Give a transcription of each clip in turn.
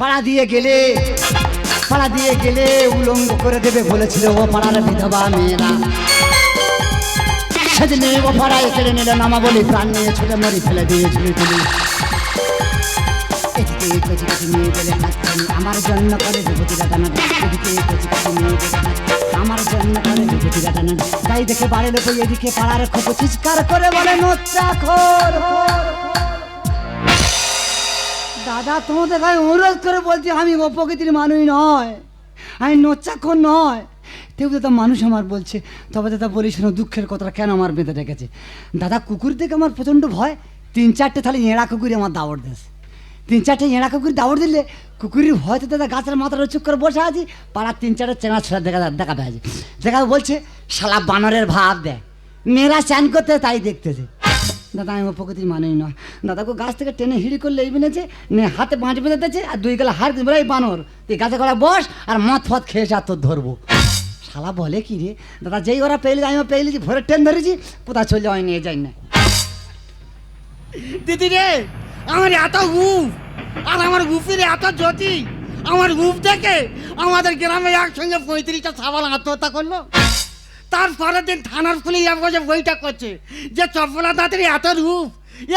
পাড়া দিয়ে গেলে, পাড়া দিয়ে গেলে উলঙ্গ করে দেবে বলেছিল ও পাড়ার বিধবা মেয়েরা। সেদিনে ও পাড়ায় কেড়ে নিল নামা বলি প্রাণ নিয়ে ছুটে মরি ফেলে দিয়ে ঝুলি তুলি এদিকে কচি আমার জন্য করে যুবতীরা আমার জন্য করে যুবতীরা টানা তাই দেখে বাড়ি লোক এদিকে পাড়ার খোপ চিৎকার করে বলে নোচ্চা খোর। দাদা, তোমাদের গায়ে অনুরোধ করে বলছি, আমি ও প্রকৃতির মানুষ নয়। আমি নোচ্চাক্ষর নয়। তেও দাদা মানুষ আমার বলছে। তবে দাদা বলি শোনো দুঃখের কথাটা কেন আমার বেঁধে রেখেছে? দাদা, কুকুর থেকে আমার প্রচণ্ড ভয়। তিন চারটে তাহলে এঁড়া কুকুরে আমার দাওয়ার দেশ তিন চারটে এঁড়া কুকুর দাওয়ার দিলে কুকুরের ভয়তে দাদা, গাছের মাথার চুপ করে বসে আছি। পাড়ার তিন চারটে চেনা ছেলে দেখা দেখা দেখা বলছে, শালা বানরের ভাব দেয় মেয়েরা চান করতে তাই দেখতেছে। দাদা, আমি প্রকৃতির মানুষ নয়। দাদাকে গাছ থেকে টেনে হিড়ি করলে এই বেঁধেছে নে হাতে পাঁচ বেঁধেছে আর দুই গেলে হার বলে এই বানর। তুই গাছে গলা বস আর মদ ফদ খেয়ে যা তোর ধরবো। শালা বলে কি রে? দাদা, যেই ওরা পেলি আমিও পেয়েছি ভোরে ট্রেন ধরেছি কোথায় চলে যাওয়াই নিয়ে যাই না। দিদি রে, আমার এত গুপ আর আমার গুপির এত জ্যোতি, আমার গুপ দেখে আমাদের গ্রামে একসঙ্গে পঁয়ত্রিশটা সাবাল আত্মহত্যা করল। তারপরের দিন থানার পুলিশ বসে বইটা করছে। যে চপলা দাঁতের এত রূপ,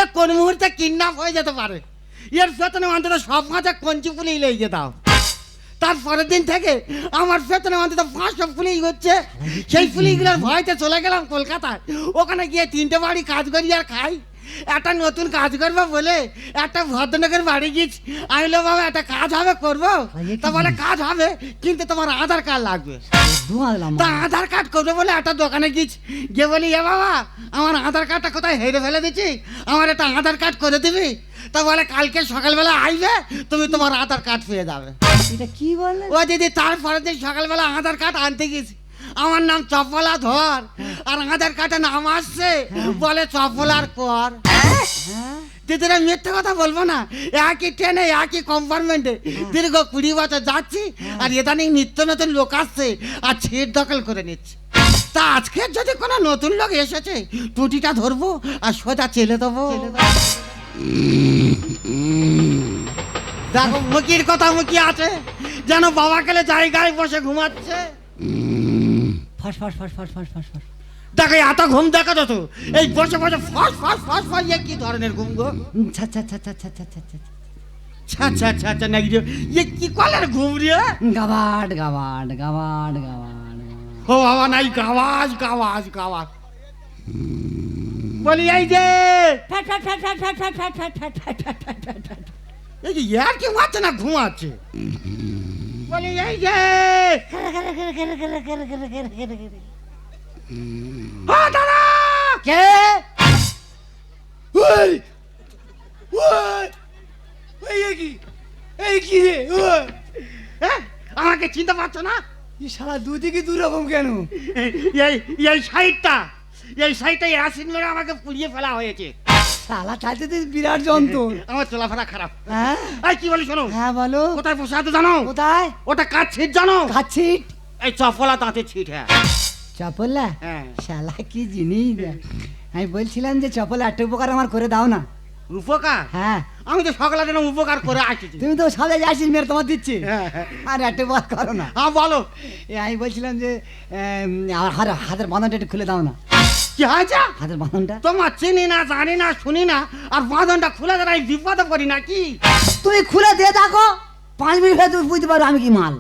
এ কোন মুহূর্তে কিডন্যাপ হয়ে যেতে পারে? এর পেছনে অন্তত সব মাঝে কঞ্চি পুলিশ লেগে দাও। তারপরের দিন থেকে আমার পেছনে অন্তত পাঁচশো পুলিশ হচ্ছে। সেই পুলিশগুলোর ভয়তে চলে গেলাম কলকাতায়। ওখানে গিয়ে তিনটে বাড়ি কাজ করি আর খাই। একটা নতুন কাজ করব বলে একটা ভদ্রনগর বাড়ি গিয়েছি আমি বললাম, বাবা একটা কাজ হবে করব? তা বলে কাজ হবে কিন্তু তোমার আধার কার্ড লাগবে। তা আধার কার্ড করবে বলে একটা দোকানে গিয়েছি গিয়ে বলি এ বাবা আমার আধার কার্ডটা কোথায় হেরে ফেলে দিচ্ছি আমার একটা আধার কার্ড করে দিবি? তা বলে কালকে সকালবেলা আসবে তুমি তোমার আধার কার্ড পেয়ে যাবে। এটা কি বলে? ও দিদি তারপরে দিন সকালবেলা আধার কার্ড আনতে গেছি। আমার নাম চপলা ধর। আর আধার কার্ডে নাম আসছে, বলে চপলার কর। দিদিরা মিথ্যে কথা বলব না, একই ট্রেনে একই কম্পার্টমেন্টে দীর্ঘ কুড়ি বছর যাচ্ছি, আর ইদানিং নিত্য নতুন লোক আসছে, আর ছিট দখল করে নিচ্ছে। তা আজকে যদি কোনো নতুন লোক এসেছে, টুটিটা ধরবো, আর সোজা চেলে দেবো। দেখো, মুখির কথা মুখি আছে, যেন বাবা গেলে জায়গায় বসে ঘুমাচ্ছে। ফাঁস ফাঁস ফাঁস ফাঁস ফাঁস ফাঁস ফাঁস দেখো এত ঘুম দেখা যত এই বসে বসে ফস ফস ফস ফস ইয়ে কি ধরনের ঘুম গো ছা ছা ছা ছা ছা ছা ছা ছা ছা ছা ছা ছা নাকি রে ইয়ে কি কলের ঘুম রে গাবাড গাবাড গাবাড গাবাড ও বাবা নাই গাওয়াজ গাওয়াজ গাওয়াজ বলি এই যে এই যে ইয়ার কি মারছে না ঘুমাচ্ছে বলি এই যে ও দাদা কে ওই ওই ওই এ কি এই কি রে ওই হ্যাঁ, আমাকে চিনতে পারছ না এই শালা দুদিকে দু রকম কেন এই এই- এই সাইডটা এই সাইডটা অ্যাসিড মেরে আমাকে পুড়িয়ে ফেলা হয়েছে শালা চাইতে তুই বিরাট যন্ত্র আমার চলাফেরা খারাপ। হ্যাঁ? এই কি বলি শোনো? হ্যাঁ বলো। কোথায় বসে আছো জানো? কোথায়? ওটা কাজ ছিট জানো? খাচ্ছিট এই চপলা দাঁতে ছিট হ্যাঁ। চপলা? হ্যাঁ। শালা কি জিনিস। আমি বলছিলাম যে চপলা একটা উপকার আমার করে দাও না। উপকার? হ্যাঁ। আমি তো সকালে যেন উপকার করে আসছি। তুমি তো সাদা যাচ্ছিস মেয়ের তোমার দিচ্ছে। হ্যাঁ, হ্যাঁ। আর একটা উপকার করো না। হ্যাঁ বলো। আমি বলছিলাম যে আমার হাতের বাঁধনটা একটু খুলে দাও না। কি হয়েছে? হাতের বাঁধনটা? তোমার চিনি না জানি না শুনি না আর বাঁধনটা খুলে দেয় আমি বিপদে পড়ি নাকি? তুমি খুলে দিয়ে দেখো। পাঁচ মিনিট হয়ে তুমি বুঝতে পারো আমি কি মাল।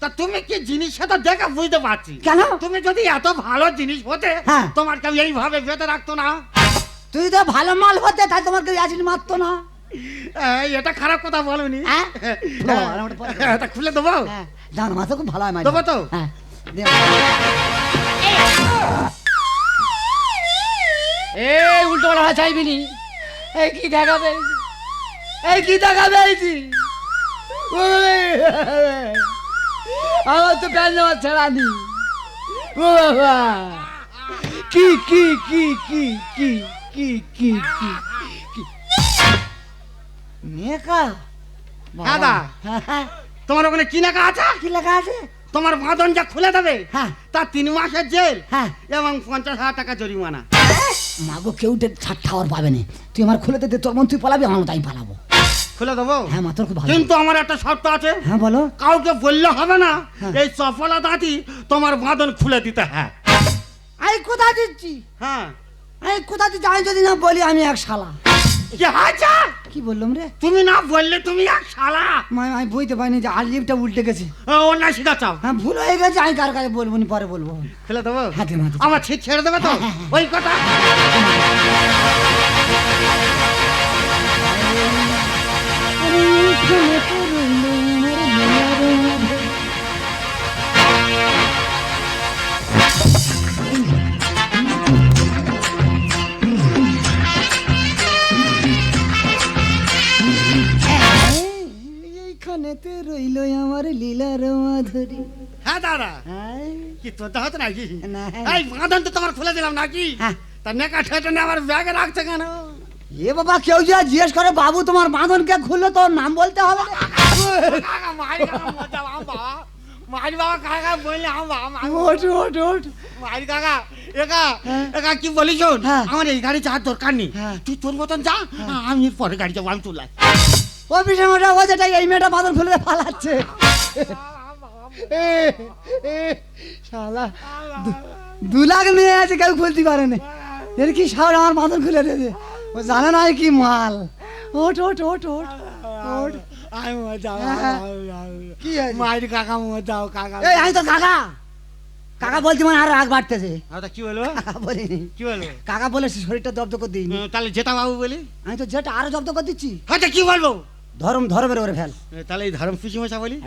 তা তুমি কি জিনিস সেটা দেখে বুঝতে পারছি? কেন? তুমি যদি এত ভালো জিনিস হতে হ্যাঁ। তোমার কেউ এইভাবে বেঁধে রাখতো না? তুই তো ভালো মাল হতে তাই তোমার কেউ আসিনি মারতো না। এটা খারাপ কথা বলনি। হ্যাঁ? দেবো। এটা খুলে দেবো? হ্যাঁ। জান মাছ খুব ভালো হয় মাছ দেবো তো? এই উল্টো পাল্টা চাইবি নি। এই কি দেখাবে? এই কি দেখাবে এইছি আমার তো প্যান জামা ছেড়া নি ও বাবা। কি কি কি কি কি কি কি কি কি? মেকা? দাদা। তোমার ওখানে কি লেখা আছে? কি লেখা আছে? তোমার বাঁধন যা খুলে দেবে হ্যাঁ। তার তিন মাসের জেল হ্যাঁ। এবং পঞ্চাশ হাজার টাকা জরিমানা। মাগো কেউ ছাড় ঠাওয়ার পাবে না। তুই আমার খুলে দে তোর মন তুই পালাবি আমার তাই পালাবো। খুলে দেবো? হ্যাঁ মাথার খুব ভালো কিন্তু আমার একটা শর্ত আছে। হ্যাঁ বলো। কাউকে বললে হবে না হ্যাঁ। এই সফলা দাদি তোমার বাঁধন খুলে দিতে হ্যাঁ। আমি কোথা দিচ্ছি? হ্যাঁ। আমি কোথা দিচ্ছি? আমি যদি না বলি আমি এক শালা। কি হয়েছে? কি বললাম রে? তুমি না বললে তুমি আর শালা। মা আমি বুঝতে পারিনি যে আর লিপটা উল্টে গেছে। অন্য শিখা চাও হ্যাঁ ভুল হয়ে গেছে আমি কার কাছে বলব নি পরে বলব। খেলে দেবো? হাতে মাতে মা, আমার ছিট ছেড়ে দেবে তো? ওই কথা। এইখানেতে হ্যাঁ দাদা কি তোর হতো নাকি। এই বাঁধন তো তোমার খুলে দিলাম নাকি। তা নেকা ঠেটে আমার ব্যাগে রাখছে কেন? এ বাবা কেউ যে জিজ্ঞেস করে বাবু তোমার বাঁধন কে খুললো তোর নাম বলতে হবে? বাবা। কাকা বললে ওঠ ওঠ ওঠ কাকা একা হ্যাঁ। একা কি বলি শোন? হ্যাঁ। আমার এই গাড়ি যাওয়ার দরকার নেই। হ্যাঁ। তুই তোর মতন যা আমি পরে গাড়ি যাব আমি চলে মোটা ও যেটা এই মেয়েটা বাঁধন খুলে পালাচ্ছে। শালা দু- লাখ মেয়ে আছে কেউ খুলতে পারে না। এর কি সার? আমার বাঁধন খুলে দিয়েছে ও জানে না কি মাল। ওঠ ওঠ ওঠ ওঠ। ওঠ। আমি মজা হ্যাঁ। কি আছে? মারি কাকা মজাও কাকা। এই আমি তো কাকা। কাকা বলছি মানে আর রাগ বাড়তেছে। কি বলব কাকা বলিনি। কি বলব কাকা বলেছে শরীরটা জব্দ করে দিইনি। উম, তাহলে বাবু বলি? আমি তো আরও জব্দ করে দিচ্ছি। আচ্ছা কি বলব? ধরম ধরমের ওরে ফেল। তাহলে এই ধর্ম পিসি মশা বলি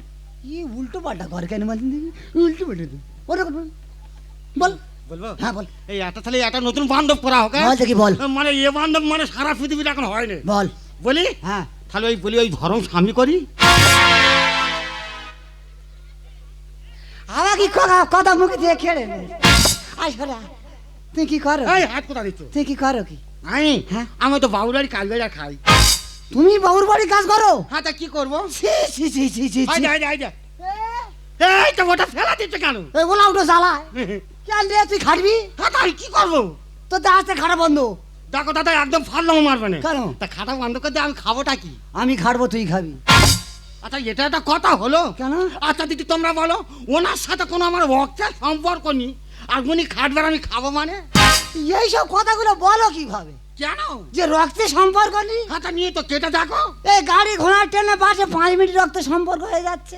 ই উল্টো পাল্টা ঘর কেন উল্টো পাল্টা বল। বল বলব হ্যাঁ বল এই একটা তাহলে একটা নতুন বান্ধব করা হোক হ্যাঁ? বল দেখি বল মানে এ বান্ধব মানে সারা পৃথিবীতে এখন হয়নি বল বলি হ্যাঁ তাহলে ওই বলি ওই ধরম স্বামী করি আবার কি কথা কথা মুখে দিয়ে নে। সরে আয়। তুই কি করো এই হাত কোথা দিচ্ছ তুই কি করো কি আমি হ্যাঁ? আমি তো বাবুরারি কাজ বেড়া খাই তুমি বাবুর বাড়ি কাজ করো? হ্যাঁ তা কি করব? ছি ছি ছি ছি ছি। এই তো ওটা ফেলা দিচ্ছে কেন? এই বলা উঠো জ্বালায় কেন রে তুই খাটবি? হ্যাঁ তাই কি করব? তোর তো আসতে খাটা বন্ধ। দেখো দাদা একদম ফাললাম মারবে না। কেন? তা খাটা বন্ধ করে দিয়ে আমি খাবোটা কি? আমি খাটবো তুই খাবি। আচ্ছা এটা একটা কথা হলো। কেন? আচ্ছা দিদি তোমরা বলো ওনার সাথে কোনো আমার রক্তের সম্পর্ক নেই। আর উনি খাটবার আমি খাব মানে? এইসব কথাগুলো বলো কীভাবে? কেন যে রক্তে সম্পর্ক নেই? হাতা নিয়ে তো কেটে দেখো। এই গাড়ি ঘোড়া ট্রেনে বাসে পাঁচ মিনিট রক্ত সম্পর্ক হয়ে যাচ্ছে।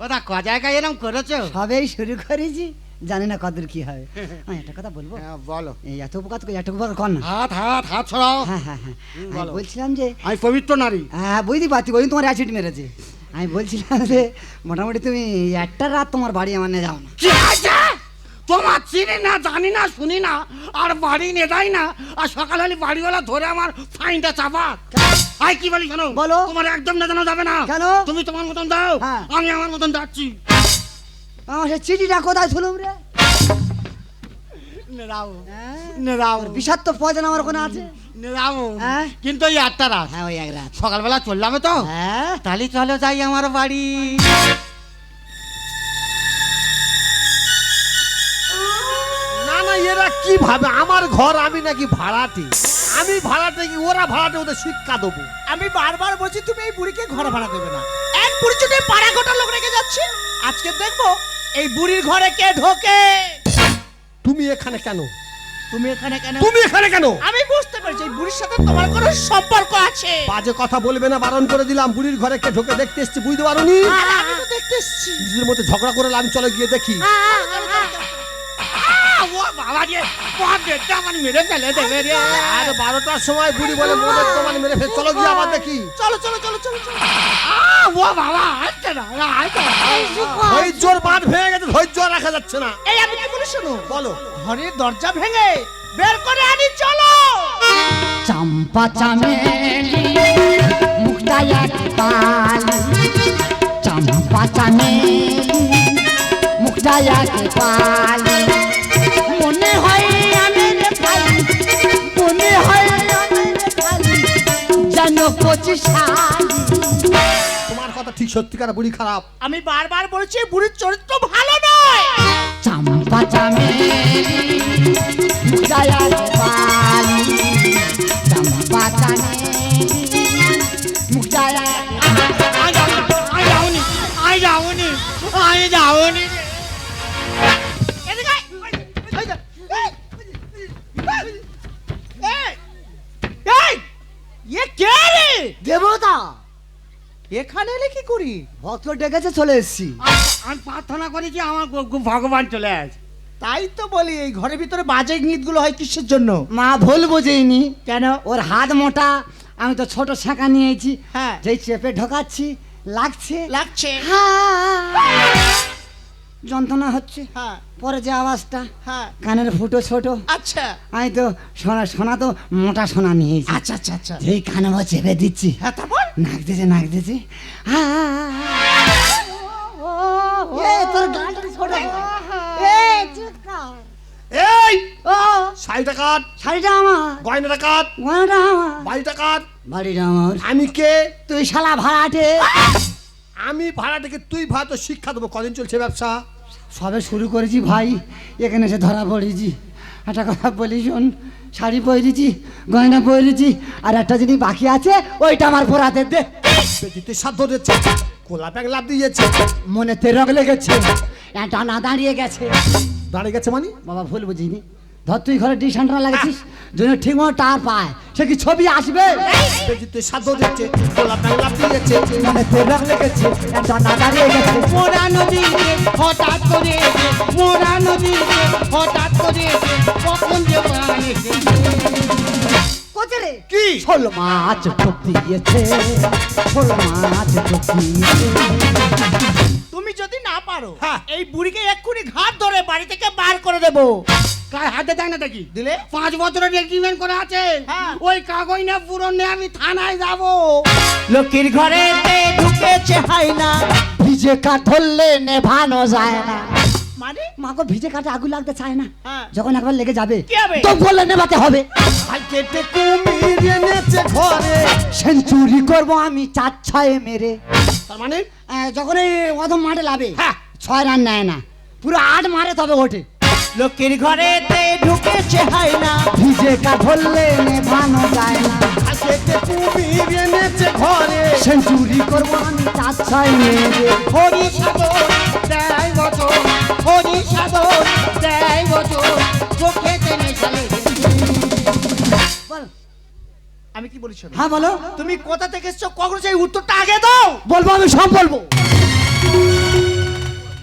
ওটা ক জায়গায় এরকম করেছ? সবেই শুরু করেছি। জানি না কদর কি হবে। আমি একটা কথা বলব? হ্যাঁ, বলো। এই এত উপকার তো এত উপকার কর না। হাত হাত হাত ছড়াও। হ্যাঁ হ্যাঁ হ্যাঁ। বলো। বলছিলাম যে আমি পবিত্র নারী। হ্যাঁ বুঝতে পারছি ওই তোমার অ্যাসিড মেরেছে। আমি বলছিলাম যে মোটামুটি তুমি একটা রাত তোমার বাড়ি আমার নিয়ে যাও না। তোমার চিনি না জানি না শুনি না আর বাড়ি নিয়ে যাই না আর সকাল হলে বাড়িওয়ালা ধরে আমার ফাইনটা চাপা। আই কি বলি শোনো বলো। তোমার একদম না জানা যাবে না। কেন? তুমি তোমার মতন দাও হ্যাঁ। আমি আমার মতন যাচ্ছি। আমার সে চিঠিটা কোথায় শুনুম রে? নেরাও হ্যাঁ? নেরাও বিষাক্ত পয়জন আমার ওখানে আছে? নেরাও হ্যাঁ? কিন্তু ওই আটটা রাত। হ্যাঁ ওই এক রাত। সকালবেলা চললাম তো। হ্যাঁ? তাহলে চলো যাই আমার বাড়ি। ভাবে আমার ঘর আমি নাকি ভাড়াটে। আমি ভাড়াটে কি ওরা ভাড়াটে ওদের শিক্ষা দেবো। আমি বারবার বলছি তুমি এই বুড়িকে ঘর ভাড়া দেবে না। এক বুড়ির জন্য পাড়া গোটা লোক রেখে যাচ্ছে আজকে দেখব এই বুড়ির ঘরে কে ঢোকে। তুমি এখানে কেন? তুমি এখানে কেন? তুমি এখানে কেন? আমি বুঝতে পারছি এই বুড়ির সাথে তোমার কোনো সম্পর্ক আছে। বাজে কথা বলবে না বারণ করে দিলাম বুড়ির ঘরে কে ঢোকে দেখতে এসছি বুঝতে পারোনি? আর আমি তো দেখতে এসছি। নিজেদের মধ্যে ঝগড়া করে আমি চলে গিয়ে দেখি। আহ, ও বাবা রে তোমার বেটটা আমার মেরে ফেলে দেবে রে। আর বারোটার সময় বুড়ি বলে তোমার মেরে ফেল। চলো গিয়ে আবার দেখি। চলো চলো চলো চলো চলো। ও বাবা আসছে না না, ধৈর্যর বাঁধ ভেঙে গেছে ধৈর্য রাখা যাচ্ছে না। এই আমি কি বলি শোনো? বলো। ঘরের দরজা ভেঙে বের করে আনি চলো। চম্পা চামেলি মুক্তা এক পালি। চম্পা চামেলি পালি। তোমার কথা ঠিক সত্যিকার বুড়ি খারাপ। আমি বারবার বলছি বুড়ির চরিত্র ভালো নয়। চাম্পা চামেলি পালি। চম্পা চামেলি এখানে এলে কি করি? ভক্ত ডেকেছে চলে এসছি। আমি- প্রার্থনা করেছি আমার গো- গো- ভগবান চলে আসে। তাই তো বলি এই ঘরের ভিতরে বাজে গীতগুলো হয় কিসের জন্য? মা ভুল বুঝেইনি। কেন? ওর হাত মোটা আমি তো ছোট শাঁখা নিয়েছি। হ্যাঁ। যেই চেপে ঢোকাচ্ছি লাগছে। লাগছে। যন্ত্রণা হচ্ছে। হ্যাঁ। পরে যে আওয়াজটা হ্যাঁ। কানের ফুটো ছোট। আচ্ছা। আমি তো সোনা সোনা তো মোটা সোনা নিয়েছি। আচ্ছা আচ্ছা আচ্ছা। যেই কানে চেপে দিচ্ছি। হ্যাঁ তারপর? নাক দিয়েছে নাক দিয়েছে তোর এই চুপ কর। এই! ও। শাড়িটা কাট। শাড়িটা আমার। গয়নাটা কাট। গয়নাটা আমার। বাড়িটা কাট। বাড়িটা আমার। আমি কে? তুই শালা ভাড়াটে। আমি ভাড়া থেকে তুই ভাড়া তো শিক্ষা দেবো। কদিন চলছে ব্যবসা? সবে শুরু করেছি ভাই। এখানে এসে ধরা পড়েছি। একটা কথা বলি শোন। শাড়ি পরেছি গয়না পরেছি আর একটা জিনিস বাকি আছে ওইটা আমার পরাতে দে। পেটিতে সাধ্য দিচ্ছে কোলা প্যাক লাভ দিয়েছে মনে তেরক লেগেছে। একটা না দাঁড়িয়ে গেছে। দাঁড়িয়ে গেছে মানে? বাবা ভুল বুঝিনি। ধর তুই ঘরে ডিসেন্টার লাগেছিস জন্য ঠিক মতো টার পায়। সে কি ছবি আসবে? পেটিতে সাধ্য দিচ্ছে কোলা প্যাক লাভ দিয়েছে মনে তেরক লেগেছে একটা না দাঁড়িয়ে গেছে। মোরা নদীতে হঠাৎ করে মোরা নদীতে হঠাৎ করে এসে, কখন যে কোচরে কি? শোল মাছ টোপ দিয়েছে শোল মাছ টোপ দিয়েছে। তুমি যদি না পারো হ্যাঁ। এই বুড়িকে এক্ষুনি ঘাট ধরে বাড়ি থেকে বার করে দেবো। গায়ে হাতে দেয় না দেখি। দিলে? পাঁচ বছরের এগ্রিমেন্ট করা আছে। হ্যাঁ। ওই কাগজ না পুরো নিয়ে আমি থানায় যাব। লক্ষ্মীর ঘরে ঢুকেছে হাই না ভিজে কাঠ ধরলে নেভানো যায় না। মানে? মাকে ভিজে কাঠে আগুন লাগতে চায় না। হ্যাঁ। যখন একবার লেগে যাবে তো বললে নেভাতে হবে। কেটে কুমির এনেছে ঘরে। সেঞ্চুরি করব আমি চার ছয় মেরে। তার মানে? যখন এই অধম মাঠে লাভে হ্যাঁ। ছয় রান নেয় না। পুরো আট মারে তবে ওঠে। লক্ষ্মীর ঘরে ঢুকেছে হাই না ভিজে কাঠ ধরলে নেভানো যায় না। কুমির এনেছে ঘরে। সেঞ্চুরি করব আমি চার ছয় মেরে। হরি সাধন দেয় বছর কি শোনো? হ্যাঁ বলো। তুমি কোথা থেকে এসছো? কখন সেই উত্তরটা আগে দাও। বলব আমি সব বলব।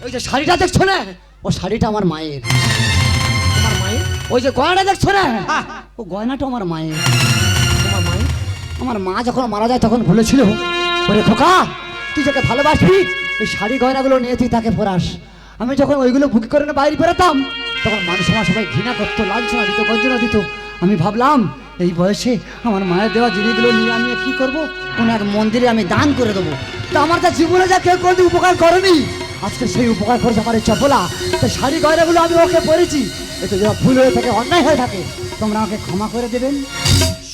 ওই যে শাড়িটা দেখছ না? ও শাড়িটা আমার মায়ের। আমার মায়ের? ওই যে গয়নাটা দেখছ না। ও গয়নাটা আমার মায়ের। তোমার মায়ের? আমার মা যখন মারা যায় তখন বলেছিল ওরে খোকা তুই যাকে ভালোবাসবি এই শাড়ি গয়নাগুলো নিয়ে তুই তাকে পরাস। আমি যখন ওইগুলো বুক করে বাইরে বেরোতাম তখন মানুষ আমার সবাই ঘৃণা করতো লাঞ্ছনা দিত গঞ্জনা দিত। আমি ভাবলাম এই বয়সে আমার মায়ের দেওয়া জিনিসগুলো নিয়ে আমি কি করব? কোনো এক মন্দিরে আমি দান করে দেবো। তা আমার যা জীবনে যা কেউ কোনোদিন উপকার করেনি। আজকে সেই উপকার করেছে আমার এই চপলা তো শাড়ি গয়নাগুলো আমি ওকে পরেছি। এতে যারা ভুল হয়ে থাকে, অন্যায় হয়ে থাকে, তোমরা আমাকে ক্ষমা করে দেবেন।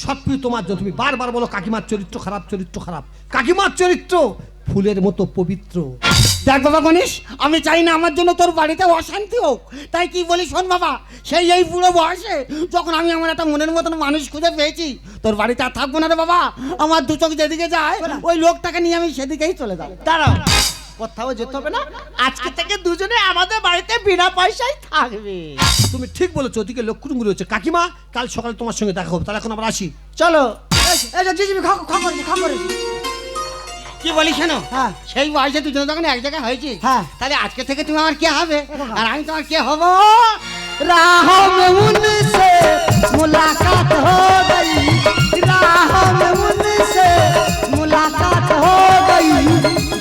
সব কিছু তোমার জন্য। তুমি বারবার বলো, কাকিমার চরিত্র খারাপ চরিত্র খারাপ। কাকিমার চরিত্র ফুলের মতো পবিত্র। দেখ বাবা গণেশ আমি চাই না আমার জন্য তোর বাড়িতে অশান্তি হোক। তাই কি বলি শোন বাবা সেই এই বুড়ো বয়সে যখন আমি আমার একটা মনের মতন মানুষ খুঁজে পেয়েছি তোর বাড়িতে আর থাকব না রে বাবা। আমার দু চোখ যেদিকে যায় ওই লোকটাকে নিয়ে আমি সেদিকেই চলে যাব। দাঁড়াও কোথাও যেতে হবে না। আজকে থেকে দুজনে আমাদের বাড়িতে বিনা পয়সায় থাকবে। তুমি ঠিক বলেছ ওদিকে লক্ষ্মণ রয়েছে কাকিমা কাল সকালে তোমার সঙ্গে দেখা হবে তাহলে এখন আমরা আসি। চলো। এই যে জিজিবি খা খা করেছি খা করেছি। কি বলিস শোনো হ্যাঁ। সেই বয়সে দুজনে যখন এক জায়গায় হয়েছি হ্যাঁ। তাহলে আজকে থেকে তুমি আমার কে হবে আর আমি তোমার কে হব राह में उनसे मुलाकात हो गई राह में उनसे मुलाकात हो गई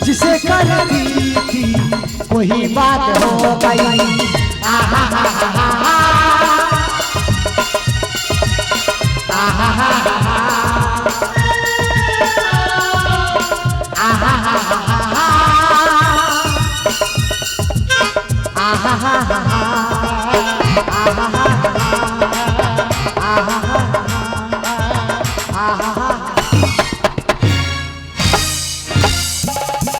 जिसे करती थी वही बात हो गई आहा हा हा हा हा। आहा हा हा हा। आहा 哈哈哈